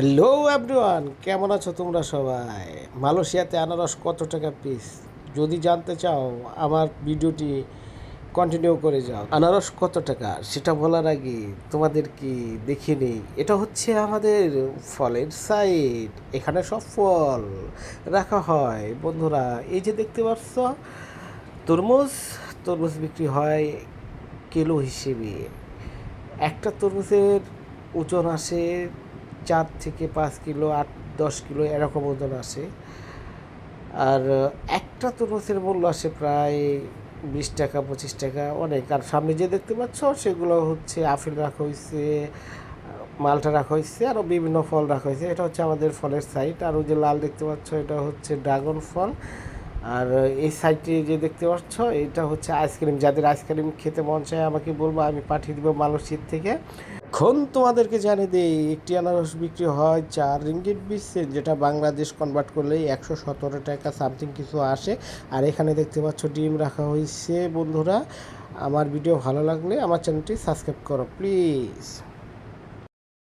Hello everyone কেমন আছো তোমরা সবাই? মালয়েশিয়াতে আনারস কত টাকা পিস যদি জানতে চাও, আমার ভিডিওটি কন্টিনিউ করে যাও। আনারস কত টাকা? সেটা বলার আগে তোমাদের কি দেখিয়ে নিই? এটা হচ্ছে আমাদের ফলের সাইড এখানে সব ফল রাখা হয়। বন্ধুরা, এই যে দেখতে পাচ্ছ, তরমুজ। তরমুজ বিক্রি হয় কিলো হিসেবে। একটা তরমুজের ওজন আসে চার থেকে পাঁচ কিলো, আট, দশ কিলো এরকম ওজন আসে। আর একটা তরমুজের মূল্য আসে প্রায় বিশ টাকা, পঁচিশ টাকা অনেক। আর সামনে যে দেখতে পাচ্ছ, সেগুলো হচ্ছে আপেল রাখা হয়েছে মালটা রাখা হয়েছে আরও বিভিন্ন ফল রাখা হয়েছে এটা হচ্ছে আমাদের ফলের সাইড আর ওই যে লাল দেখতে পাচ্ছ, এটা হচ্ছে ড্রাগন ফল। আর এই সাইডে যে দেখতে পাচ্ছ, এটা হচ্ছে আইসক্রিম যাদের আইসক্রিম খেতে মন চায়, আমাকে বলব, আমি পাঠিয়ে দেবো মালয়েশিয়ার থেকে। এখন তোমাদেরকে জানিয়ে দিই, একটি আনারস বিক্রি হয় চার রিঙ্গিট বিশ যেটা বাংলাদেশ কনভার্ট করলেই একশো সতেরো টাকা সামথিং কিছু আসে। আর এখানে দেখতে পাচ্ছ, ডিম রাখা হয়েছে। বন্ধুরা, আমার ভিডিও ভালো লাগলে আমার চ্যানেলটি সাবস্ক্রাইব করো প্লিজ